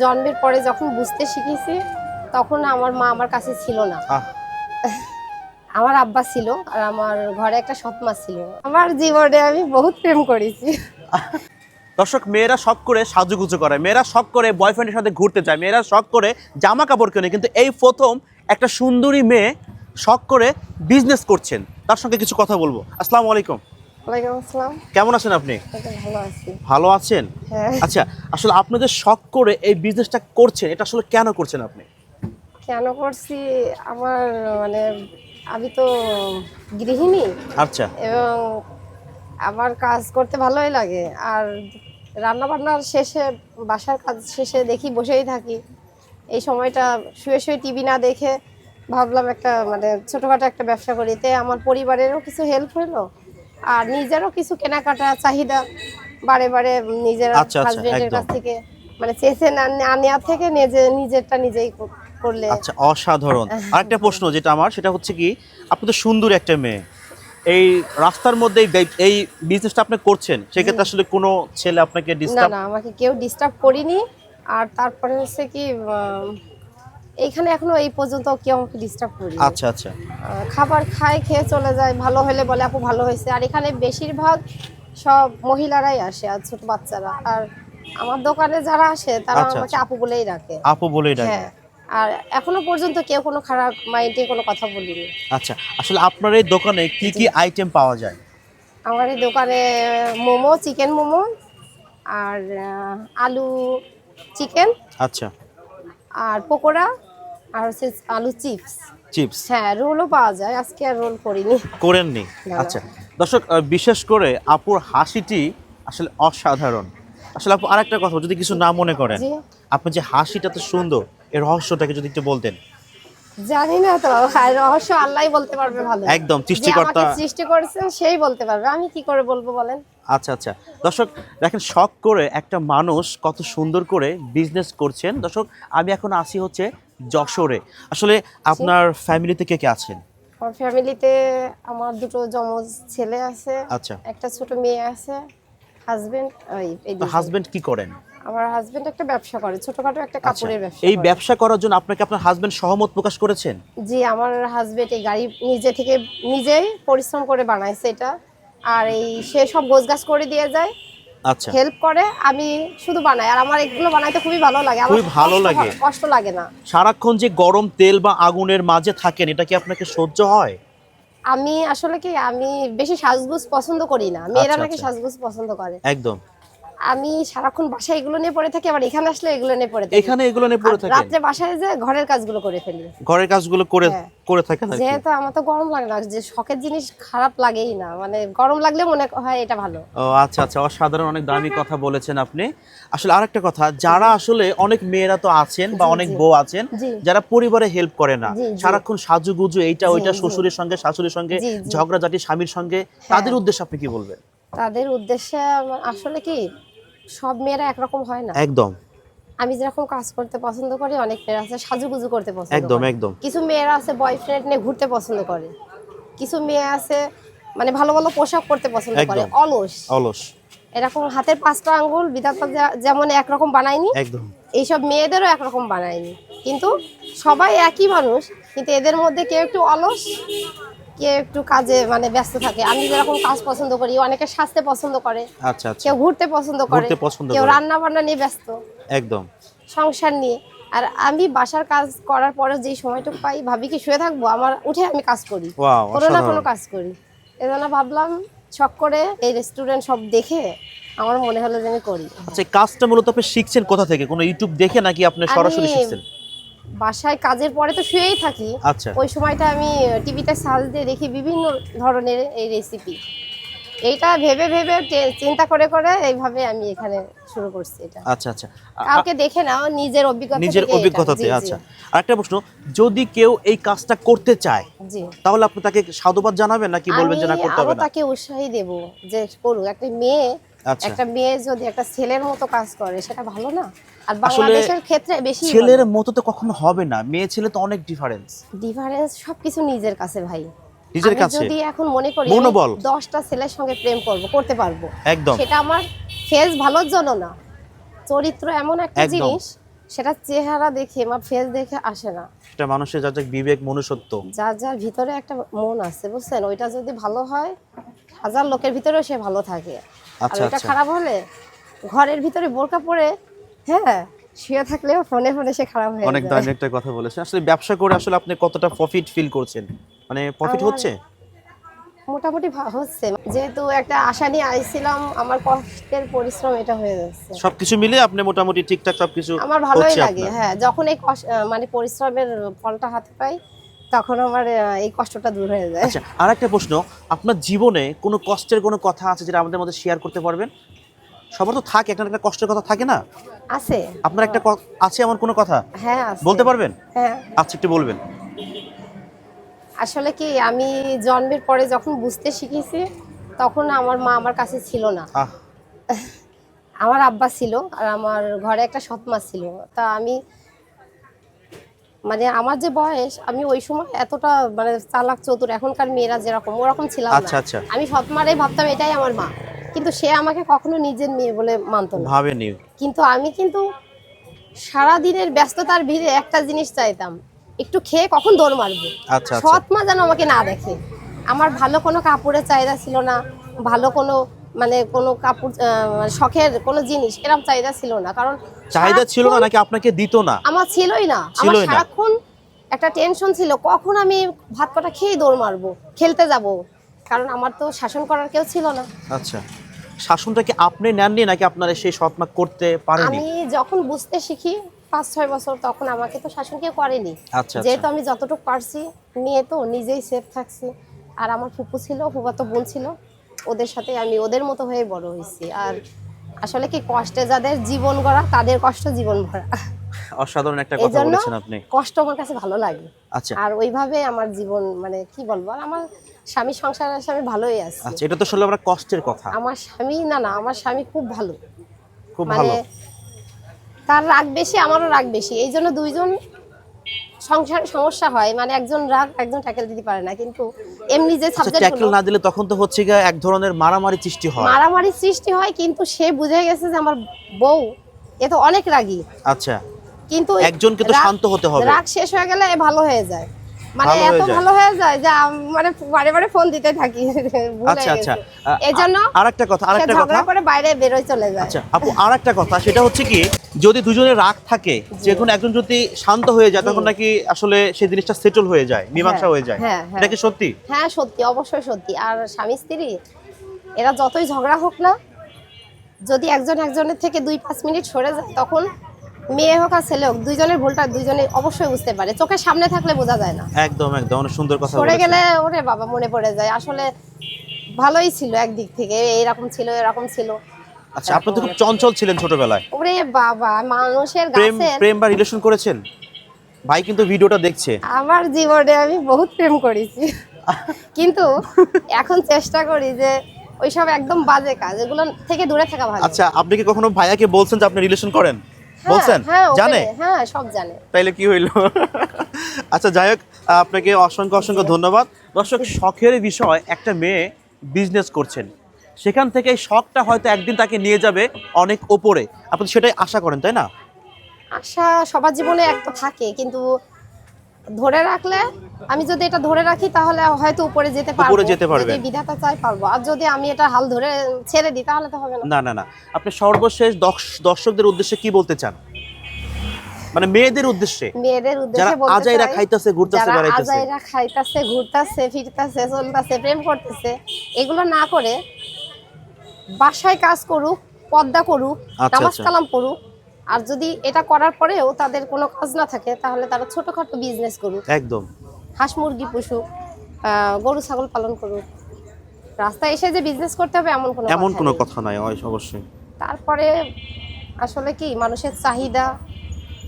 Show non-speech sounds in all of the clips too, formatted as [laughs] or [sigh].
জন্মের পরে যখন বুঝতে শিখেছি তখন আমার মা আমার কাছে ছিল না। আমার আব্বা ছিল আর আমার ঘরে একটা সৎ মা ছিল। আমার জীবনে আমি বহুত প্রেম করেছি। দর্শক মেয়েরা শখ করে সাজুগুজু করে মেয়েরা শখ করে বয়ফ্রেন্ডের সাথে ঘুরতে যায় মেয়েরা শখ করে জামা কাপড় কেনে কিন্তু এই প্রথম একটা সুন্দরী মেয়ে শখ করে বিজনেস করছেন। তার সঙ্গে কিছু কথা বলব। আসসালামু আলাইকুম। ওয়ালাইকুম আসসালাম। কেমন আছেন আপনি? ভালো আছি। ভালো আছেন? হ্যাঁ। আচ্ছা আসলে আপনাদের শখ করে এই বিজনেসটা করছেন এটা আসলে কেন করছেন আপনি? কেন করছি? আমার মানে আমি তো গৃহিণী। আচ্ছা। এবং আমার কাজ করতে ভালোই লাগে। আর রান্না বান্নার শেষে বাসার কাজ শেষে দেখি বসেই থাকি। এই সময়টা শুয়ে শুয়ে টিভি না দেখে ভাবলাম একটা মানে ছোটোখাটো একটা ব্যবসা করি। তে আমার পরিবারেরও কিছু হেল্প হলো আর নিজেরও কিছু কেনাকাটা চাহিদা বারে বারে নিজের আচ্ছা, আচ্ছা, হাজবেন্ডের কাছ থেকে। মানে চেয়েছে না না থেকে নিজে নিজেরটা নিজেই করলে। আচ্ছা অসাধারণ। [laughs] আরেকটা প্রশ্ন যেটা আমার সেটা হচ্ছে কি আপনি তো সুন্দর একটা মেয়ে। এই রাস্তার মধ্যে এই বিজনেসটা আপনি করছেন সেক্ষেত্রে আসলে কোনো ছেলে আপনাকে না ডিস্টার্ব না আমাকে কেউ ডিস্টার্ব করিনি। আর তারপরে হচ্ছে কি এইখানে এখনও এই পর্যন্ত কেউ আমাকে ডিস্টার্ব করি আচ্ছা আচ্ছা। খাবার খায় খেয়ে চলে যায় ভালো হলে বলে আপু ভালো হয়েছে। আর এখানে বেশিরভাগ সব মহিলারাই আসে আর ছোট বাচ্চারা। আর আমার দোকানে যারা আসে তারা আচ্ছা, আমাকে আচ্ছা। আপু বলেই ডাকে। আপু বলেই ডাকে। হ্যাঁ। আর এখনও পর্যন্ত কেউ কোনো খারাপ মাইন্ডে কোনো কথা বলিনি। আচ্ছা আসলে আপনার এই দোকানে কি কি আইটেম পাওয়া যায়? আমার এই দোকানে মোমো চিকেন মোমো আর আলু চিকেন। আচ্ছা। আর পকোড়া আর হচ্ছে আলু চিপস। চিপস? হ্যাঁ রোলও পাওয়া যায় আজকে আর রোল করিনি। করেননি? আচ্ছা। দর্শক বিশেষ করে আপুর হাসিটি আসলে অসাধারণ। আসলে আপু আরেকটা কথা যদি কিছু না মনে করেন আপনি যে হাসিটা তো সুন্দর এর রহস্যটাকে যদি একটু বলতেন। জানি না তো রহস্য আল্লাহই বলতে পারবে ভালো। একদম, সৃষ্টিকর্তা- সৃষ্টি করেছেন সেই বলতে পারবে। আমি কি করে বলব বলেন? আচ্ছা আচ্ছা। দর্শক দেখেন শখ করে একটা মানুষ কত সুন্দর করে বিজনেস করছেন। দর্শক আমি এখন আসি হচ্ছে যশোরে। আসলে আপনার ফ্যামিলিতে কে কে আছেন? আমার ফ্যামিলিতে আমার দুটো জমজ ছেলে আছে আচ্ছা। একটা ছোট মেয়ে আছে হাজবেন্ড দুজন। হাজবেন্ড কি করেন? আমার হাজবেন্ড একটা ব্যবসা করে ছোটখাটো একটা আচ্ছা। কাপড়ের ব্যবসা এই ব্যবসা করার জন্য আপনাকে আপনার হাজবেন্ড সহমত প্রকাশ করেছেন? জি আমার হাজবেন্ড এই গাড়ি নিজে থেকে নিজেই পরিশ্রম করে বানাইছে এটা। আর এই সে সব গোছ গাছ করে দিয়ে যায় আচ্ছা। হেল্প করে আমি শুধু বানাই। আর আমার এগুলো বানাইতে খুবই ভালো লাগে। আমার খুবই ভালো লাগে। কষ্ট লাগে না। সারাক্ষণ যে গরম তেল বা আগুনের মাঝে থাকেন এটা কি আপনাকে সহ্য হয়? আমি আসলে কি আমি বেশি সাজগোজ পছন্দ করি না। মেয়েরা আচ্ছা, নাকি সাজগোজ পছন্দ করে। একদম। আমি সারাক্ষণ বাসায় এগুলো নিয়ে পড়ে থাকি আবার এখানে আসলে এগুলো নিয়ে পড়ে থাকি। এখানে এগুলো নিয়ে পড়ে আর থাকেন রাত্রে বাসায় যে ঘরের কাজগুলো করে ফেলি। ঘরের কাজগুলো করে হ্যাঁ। করে থাকেন। যেহেতু আমার তো গরম লাগে না যে শখের জিনিস খারাপ লাগেই না। মানে গরম লাগলে মনে হয় এটা ভালো। ও আচ্ছা আচ্ছা অসাধারণ অনেক দামি কথা বলেছেন আপনি। আসলে আরেকটা কথা যারা আসলে অনেক মেয়েরা তো আছেন বা অনেক বউ আছেন যারা পরিবারে হেল্প করে না। সারাক্ষণ সাজুগুজু এইটা ওইটা শ্বশুরের সঙ্গে শাশুড়ির সঙ্গে। ঝগড়াঝাটি স্বামীর সঙ্গে তাদের উদ্দেশ্যে আপনি কি বলবেন? তাদের উদ্দেশ্যে আসলে কি সব মেয়েরা একরকম হয় না। একদম। আমি যেরকম কাজ করতে পছন্দ করি অনেক মেয়েরা আছে সাজুগুজু করতে পছন্দ একদম, একদম। কিছু মেয়েরা আছে বয়ফ্রেন্ড নিয়ে ঘুরতে পছন্দ করে। কিছু মেয়ে আছে মানে ভালো ভালো পোশাক পরতে পছন্দ করে। অলস। অলস। এরকম হাতের পাঁচটা আঙ্গুল বিধাতা যেমন একরকম বানায়নি একদম। এইসব মেয়েদেরও একরকম বানায়নি। কিন্তু সবাই একই মানুষ কিন্তু এদের মধ্যে কেউ একটু অলস কেউ একটু কাজে মানে ব্যস্ত থাকে। আমি যেরকম কাজ পছন্দ করি অনেকে সাজতে পছন্দ করে। আচ্ছা আচ্ছা। কেউ ঘুরতে পছন্দ করে। কেউ রান্না বান্না নিয়ে ব্যস্ত। একদম। সংসার নিয়ে। আর আমি বাসার কাজ করার পরে যেই সময়টুকু পাই ভাবি কি শুয়ে থাকব? আমার উঠে আমি কাজ করি। কোনো না কোনো কাজ করি। এজন্য ভাবলাম শখ করে এই রেস্টুরেন্ট সব দেখে আমার মনে হলো যে আমি করি। আচ্ছা কাজটা মূলত আপনি শিখছেন কোথা থেকে? কোনো ইউটিউব দেখে নাকি আপনি সরাসরি শিখছেন? বাসায় কাজের পরে তো শুয়েই থাকি। আচ্ছা। ওই সময়টা আমি টিভিতে সার্চ দিয়ে দেখি বিভিন্ন ধরনের এই রেসিপি এইটা ভেবে ভেবে চিন্তা করে করে এইভাবে আমি এখানে শুরু করছি এটা। আচ্ছা আচ্ছা। কাউকে দেখে না নিজের অভিজ্ঞতা নিজের অভিজ্ঞতাতে আচ্ছা। আরেকটা প্রশ্ন যদি কেউ এই কাজটা করতে চায় জি। তাহলে আপনি তাকে সাধুবাদ জানাবেন নাকি বলবেন যে না করতে হবে না? তাকে উৎসাহী দেব যে করুক। একটা মেয়ে একটা মেয়ে যদি একটা ছেলের মতো কাজ করে সেটা ভালো না? আর বাংলাদেশের ক্ষেত্রে বেশি ছেলের মতো তো কখনো হবে না মেয়ে ছেলে তো অনেক ডিফারেন্স ডিফারেন্স সবকিছু নিজের কাছে ভাই। নিজের কাছে? যদি এখন মনে করি মনোবল। আমি দশটা ছেলের সঙ্গে প্রেম করব করতে পারব। একদম। সেটা আমার ভালোর জন্য না। চরিত্র এমন একটা জিনিস সেটা চেহারা দেখে বা ফেস দেখে আসে না। এটা মানুষের বিবেক মনুষ্যত্ব। যার যার ভিতরে একটা মন আছে বুঝছেন? ওইটা যদি ভালো হয় হাজার লোকের ভিতরেও সে ভালো থাকে। আর আচ্ছা ওইটা আচ্ছা। খারাপ হলে ঘরের ভিতরে বোরকা পরে হ্যাঁ শুয়ে থাকলেও ফোনে ফোনে সে খারাপ হয়ে অনেক দামি একটা কথা বলেছেন আসলে ব্যবসা করে আসলে আপনি কতটা প্রফিট ফিল করছেন? মানে প্রফিট হচ্ছে? মোটামুটি হচ্ছে। যেহেতু একটা আশা নিয়ে আইছিলাম আমার কষ্টের পরিশ্রম এটা হয়ে যাচ্ছে। সবকিছু মিলে আপনি মোটামুটি ঠিকঠাক সবকিছু আমার ভালোই লাগে হ্যাঁ যখন এই মানে পরিশ্রমের ফলটা হাতে পাই তখন আমার এই কষ্টটা দূর হয়ে যায়। আচ্ছা আর একটা প্রশ্ন আপনার জীবনে কোনো কষ্টের কোনো কথা আছে যেটা আমাদের মধ্যে শেয়ার করতে পারবেন? সবার তো থাকে একটা একটা কষ্টের কথা থাকে না? আছে। আপনার একটা আছে এমন কোনো কথা? হ্যাঁ আছে। বলতে পারবেন? হ্যাঁ। আচ্ছা একটু বলবেন। আসলে কি আমি জন্মের পরে যখন বুঝতে শিখেছি তখন আমার মা আমার কাছে ছিল না। আমার আব্বা ছিল আর আমার ঘরে একটা সৎ মা ছিল। তা আমি মানে আমার যে বয়স আমি ওই সময় এতটা মানে চালাক চতুর এখনকার মেয়েরা যেরকম ওরকম ছিলাম আচ্ছা, আচ্ছা। আমি সৎ মারাই ভাবতাম এটাই আমার মা। কিন্তু সে আমাকে কখনো নিজের মেয়ে বলে মানতো না। ভাবেনি? কিন্তু আমি কিন্তু সারা দিনের ব্যস্ততার ভিড়ে একটা জিনিস চাইতাম একটু খেয়ে কখন দৌড় মারবো? আচ্ছা আচ্ছা। সৎ মা যেন আমাকে না দেখে। আমার ভালো কোনো কাপড়ের চাহিদা ছিল না ভালো কোনো মানে কোনো কাপড় মানে শখের কোনো জিনিস এরকম চাহিদা ছিল না। কারণ চাহিদা ছিল না নাকি আপনাকে দিত না? আমার ছিলই না। আমার সারাক্ষণ একটা টেনশন ছিল কখন আমি ভাত কটা খেয়ে দৌড় মারবো খেলতে যাব? কারণ আমার তো শাসন করার কেউ ছিল না। আচ্ছা। শাসনটাকে আপনি নেননি নাকি আপনারা সেই সৎমা করতে পারেনি আমি যখন বুঝতে শিখি পাঁচ ছয় বছর তখন আমাকে তো শাসন কেউ করেনি। আচ্ছা যেহেতু আচ্ছা আমি যতটুকু পারছি নিয়ে তো নিজেই সেফ থাকছি। আর আমার ফুপু ছিল ফুফাতো বোন ছিল। ওদের সাথে আমি ওদের মতো হয়ে বড় হয়েছি। আর আসলে কি কষ্টে যাদের জীবন গড়া তাদের কষ্ট জীবন ভরা। অসাধারণ একটা কথা বলেছেন আপনি। কষ্ট আমার কাছে ভালো লাগে। আচ্ছা। আর ওইভাবে আমার জীবন মানে কি বলব আর আমার স্বামী সংসার আমি ভালোই আছি। আচ্ছা এটা তো আসলে আমরা কষ্টের কথা। আমার স্বামী না না আমার স্বামী খুব ভালো। খুব মানে ভালো। তার রাগ বেশি আমারও রাগ বেশি। এই জন্য দুইজন সংসার সমস্যা হয় মানে একজন রাগ একজন ট্যাকেল দিতে পারে না কিন্তু এমনি যে আচ্ছা সাবজেক্ট ট্যাকেল না দিলে তখন তো হচ্ছে গিয়ে এক ধরনের মারামারি সৃষ্টি হয়। মারামারি সৃষ্টি হয় কিন্তু সে বুঝে গেছে যে আমার বউ এ তো অনেক রাগী। আচ্ছা। কিন্তু একজনকে তো শান্ত হতে হবে। রাগ শেষ হয়ে গেলে ভালো হয়ে যায়। মানে এত ভালো হয়ে যায় যে মানে বারে বারে ফোন দিতে থাকি আচ্ছা আচ্ছা গেছে। এই জন্য আর একটা কথা আর একটা কথা। করে বাইরে বেরোয় চলে যায়। আচ্ছা আপু আর একটা কথা সেটা হচ্ছে কি যদি দুজনে রাগ থাকে যে কোনো একজন যদি শান্ত হয়ে যায় তখন নাকি আসলে সেই জিনিসটা সেটেল হয়ে যায় মীমাংসা হ্যাঁ, হয়ে যায়। হ্যাঁ, হ্যাঁ। এটা কি সত্যি? হ্যাঁ সত্যি অবশ্যই সত্যি। আর স্বামী স্ত্রী এরা যতই ঝগড়া হোক না যদি একজন একজনের থেকে দুই পাঁচ মিনিট সরে যায় তখন মেয়ে হোক আর ছেলে হোক দুইজনের ভুলটা দুইজনে অবশ্যই বুঝতে পারে। চোখের সামনে থাকলে বোঝা যায় না। একদম একদম। অনেক সুন্দর কথা বলেছেন। গেলে ওরে বাবা মনে পড়ে যায়। আসলে ভালোই ছিল একদিক থেকে। এইরকম ছিল এরকম ছিল। আচ্ছা আপনি তো খুব চঞ্চল ছিলেন ছোটবেলায়। ওরে বাবা মানুষের প্রেম গাছে প্রেম বা রিলেশন করেছেন? ভাই কিন্তু ভিডিওটা দেখছে। আমার জীবনে আমি বহুত প্রেম করেছি। কিন্তু এখন চেষ্টা করি যে ওইসব একদম বাজে কাজ এগুলো থেকে দূরে থাকা ভালো। আচ্ছা আপনি কি কখনো ভাইয়াকে বলছেন যে আপনি রিলেশন করেন? বলছেন? হ্যাঁ জানে? হ্যাঁ সব জানে। তাইলে কি হইল? [laughs] আচ্ছা যাই হোক আপনাকে অসংখ্য অসংখ্য ধন্যবাদ। দর্শক শখের বিষয় একটা মেয়ে বিজনেস করছেন। সেখান থেকে শখটা হয়তো একদিন তাকে নিয়ে যাবে অনেক ওপরে। আপনি সেটাই আশা করেন তাই না? আশা সবার জীবনে একটা থাকে কিন্তু ধরে রাখলে আমি যদি এটা ধরে রাখি তাহলে হয়তো উপরে যেতে পারব উপরে যেতে পারবেন। যদি বিধাতা চাই পারব। আর যদি আমি এটা হাল ধরে ছেড়ে দিই তাহলে তো হবে না। না না না। আপনি সর্বশেষ দর্শকদের উদ্দেশ্যে কি বলতে চান? মানে মেয়েদের উদ্দেশ্যে। মেয়েদের উদ্দেশ্যে বলতে আজাইরা খাইতেছে ঘুরতেছে যারা আজাইরা খাইতাছে ঘুরতাছে ফিরতাছে চলতাছে প্রেম করতেছে এগুলো না করে বাসায় কাজ করুক পর্দা করুক আচ্ছা, নামাজ আচ্ছা। কালাম করুক আর যদি এটা করার পরেও তাদের কোনো কাজ না থাকে তাহলে তারা ছোটখাটো বিজনেস করুক। একদম। হাঁস মুরগি পশু গরু ছাগল পালন করুক। রাস্তায় এসে যে বিজনেস করতে হবে এমন কোনো এমন কোনো কথা নাই হয় অবশ্যই। তারপরে আসলে কি মানুষের চাহিদা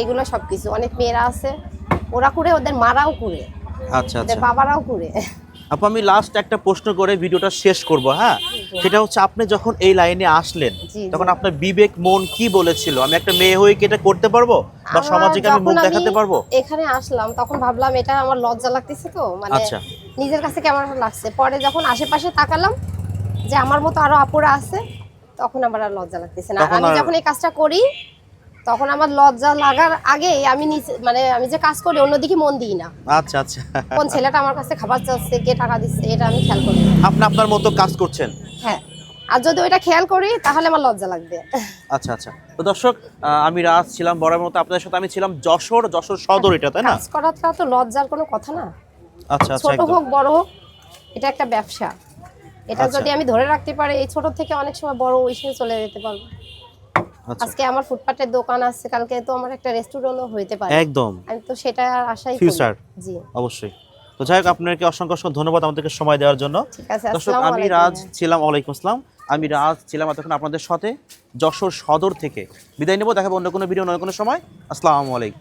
এগুলো সবকিছু। অনেক মেয়েরা আছে ওরা করে ওদের মারাও করে আচ্ছা ওদের আচ্ছা। বাবারাও করে আপু আমি লাস্ট একটা প্রশ্ন করে ভিডিওটা শেষ করব হ্যাঁ? সেটা হচ্ছে আপনি যখন এই লাইনে আসলেন। তখন আপনার বিবেক মন কি বলেছিল? আমি একটা মেয়ে হয়ে কি এটা করতে পারব? বা সমাজকে আমি মুখ দেখাতে পারব? এখানে আসলাম তখন ভাবলাম এটা আমার লজ্জা লাগতেছে তো? মানে আচ্ছা। নিজের কাছে কেমন লাগছে? পরে যখন আশেপাশে তাকালাম যে আমার মতো আরও আপুরা আছে তখন আমার আর লজ্জা লাগতেছে না। আমি যখন এই কাজটা করি তখন আমার লজ্জা লাগার আগেই আমি নিচে মানে আমি যে কাজ করি অন্যদিকে মন দিই না। আচ্ছা আচ্ছা। কোন ছেলেটা আমার কাছে খাবার চাচ্ছে কে টাকা দিচ্ছে এটা আমি খেয়াল করি আপনি আপনার মতো কাজ করছেন? হ্যাঁ। আর যদি ওইটা খেয়াল করি তাহলে আমার লজ্জা লাগবে। আচ্ছা আচ্ছা। তো দর্শক আমি রাজ ছিলাম বড় মতো আপনাদের সাথে আমি ছিলাম যশোর যশোর সদর এটা তাই না? কাজ করাটা তো লজ্জার কোনো কথা না। আচ্ছা আচ্ছা ছোট হোক বড় হোক এটা একটা ব্যবসা। এটা আচ্ছা। যদি আমি ধরে রাখতে পারি এই ছোট থেকে অনেক সময় বড় ওইসে চলে যেতে পারব। আজকে আমার ফুটপাতের দোকান আছে কালকে তো আমার একটা রেস্টুরেন্টও হইতে পারে। একদম। আমি তো সেটা আশাই করি। জি। অবশ্যই। তো যাই হোক আপনাকে অসংখ্য অসংখ্য ধন্যবাদ আমাদেরকে সময় দেওয়ার জন্য। দর্শক আমি রাজ ছিলাম ওয়ালাইকুম আসসালাম। আমি রাজ ছিলাম এতক্ষণ আপনাদের সাথে যশোর সদর থেকে। বিদায় নেব দেখাবো অন্য কোনো ভিডিও অন্য কোনো সময়। আসসালামু আলাইকুম।